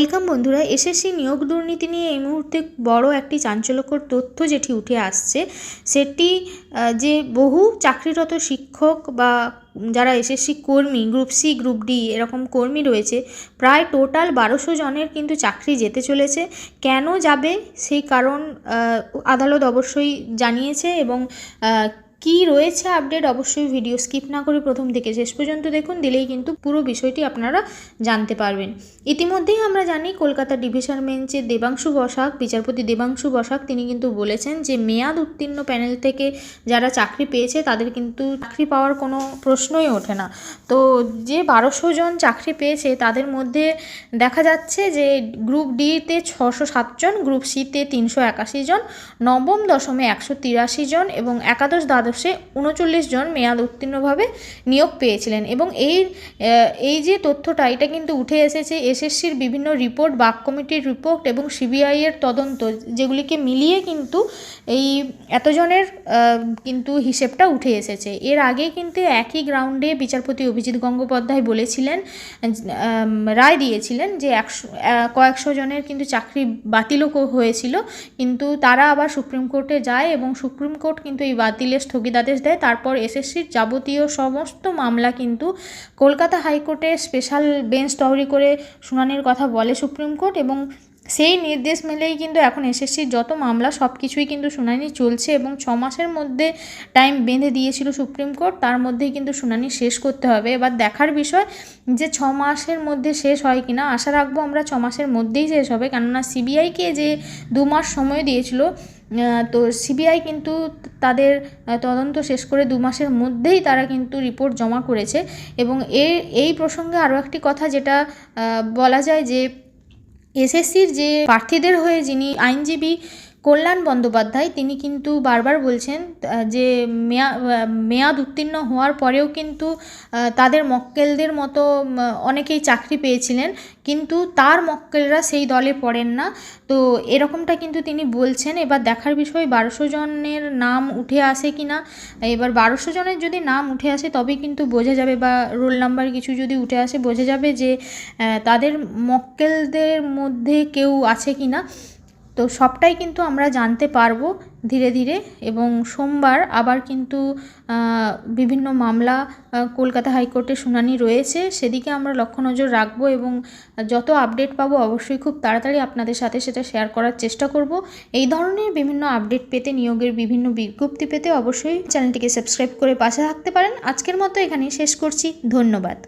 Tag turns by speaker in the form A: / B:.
A: Welcome বন্ধুরা, SSC নিয়োগ দুর্নীতি নিয়ে এই মুহূর্তে বড় একটি চাঞ্চল্যকর তথ্য যেটি উঠে আসছে, সেটি যে বহু চাকরিরত শিক্ষক বা যারা এসএসসি কর্মী, গ্রুপ সি, গ্রুপ ডি এরকম কর্মী রয়েছে, প্রায় টোটাল বারোশো জনের কিন্তু চাকরি যেতে চলেছে। কেন যাবে? সেই কারণ আদালত অবশ্যই জানিয়েছে এবং কী রয়েছে আপডেট অবশ্যই ভিডিও স্কিপ না করে প্রথম থেকে শেষ পর্যন্ত দেখুন, দিলেই কিন্তু পুরো বিষয়টি আপনারা জানতে পারবেন। ইতিমধ্যেই আমরা জানি কলকাতা ডিভিশন বেঞ্চের দেবাংশু বসাক, বিচারপতি দেবাংশু বসাক, তিনি কিন্তু বলেছেন যে মেয়াদ উত্তীর্ণ প্যানেল থেকে যারা চাকরি পেয়েছে, তাদের কিন্তু চাকরি পাওয়ার কোনো প্রশ্নই ওঠে না। তো যে বারোশো জন চাকরি পেয়েছে, তাদের মধ্যে দেখা যাচ্ছে যে গ্রুপ ডিতে ছশো সাতজন গ্রুপ সিতে তিনশো একাশি জন, নবম দশমে একশো তিরাশি জন এবং একাদশ দ্বাদশে উনচল্লিশ জন মেয়াদ উত্তীর্ণভাবে নিয়োগ পেয়েছিলেন এবং এই এই যে তথ্যটা, এটা কিন্তু উঠে এসেছে এসএসসির বিভিন্ন রিপোর্ট, বাক কমিটির রিপোর্ট এবং সিবিআইয়ের তদন্ত, যেগুলিকে মিলিয়ে কিন্তু এই এতজনের কিন্তু হিসেবটা উঠে এসেছে। এর আগে কিন্তু একই গ্রাউন্ডে বিচারপতি অভিজিৎ গঙ্গোপাধ্যায় বলেছিলেন রায় দিয়েছিলেন যে একশো কয়েকশো জনের কিন্তু চাকরি বাতিলও হয়েছিল, কিন্তু তারা আবার সুপ্রিম কোর্টে যায় এবং সুপ্রিম কোর্ট কিন্তু এই বাতিলের স্থগিতাদেশ দেয়। তারপর এসএসসির যাবতীয় সমস্ত মামলা কিন্তু কলকাতা হাইকোর্টে স্পেশাল বেঞ্চ তৈরি করে শুনানির কথা বলে সুপ্রিম কোর্ট এবং সেই নির্দেশ মেলেই কিন্তু এখন এসএসসির যত মামলা, সব কিছুই কিন্তু শুনানি চলছে এবং ছ মাসের মধ্যে টাইম বেঁধে দিয়েছিল সুপ্রিম কোর্ট, তার মধ্যেই কিন্তু শুনানি শেষ করতে হবে। এবার দেখার বিষয় যে ছ মাসের মধ্যে শেষ হয় কিনা, আশা রাখব আমরা ছ মাসের মধ্যেই শেষ হবে। কেননা সিবিআইকে যে দু মাস সময় দিয়েছিল তো সিবিআই কিন্তু তাদের তদন্ত শেষ করে দু মাসের মধ্যেই তারা কিন্তু রিপোর্ট জমা করেছে। এবং এর এই প্রসঙ্গে আরও একটি কথা যেটা বলা যায় যে এসএসসির যে প্রার্থীদের হয়ে যিনি আইনজীবী কল্যাণ বন্দ্যোপাধ্যায়, তিনি কিন্তু বারবার বলছেন যে মেয়া, মেয়াদ উত্তীর্ণ হওয়ার পরেও কিন্তু তাদের মক্কেলদের মতো অনেকেই চাকরি পেয়েছিলেন, কিন্তু তার মক্কেলরা সেই দলে পড়েন না। তো এরকমটা কিন্তু তিনি বলছেন। এবার দেখার বিষয়, বারোশো জনের নাম উঠে আসে কি না? এবার বারোশো জনের যদি নাম উঠে আসে, তবেই কিন্তু বোঝা যাবে বা রোল নাম্বার কিছু যদি উঠে আসে, বোঝা যাবে যে তাদের মক্কেলদের মধ্যে কেউ আছে কি না। তো সবটাই কিন্তু আমরা জানতে পারব ধীরে ধীরে এবং সোমবার আবার কিন্তু বিভিন্ন মামলা কলকাতা হাইকোর্টে শুনানি রয়েছে। সেদিকে আমরা লক্ষ্য নজর রাখব এবং যত আপডেট পাবো অবশ্যই খুব তাড়াতাড়ি আপনাদের সাথে সেটা শেয়ার করার চেষ্টা করব। এই ধরনের বিভিন্ন আপডেট পেতে, নিয়োগের বিভিন্ন বিজ্ঞপ্তি পেতে অবশ্যই চ্যানেলটিকে সাবস্ক্রাইব করে পাশে থাকতে পারেন। আজকের মতো এখানেই শেষ করছি। ধন্যবাদ।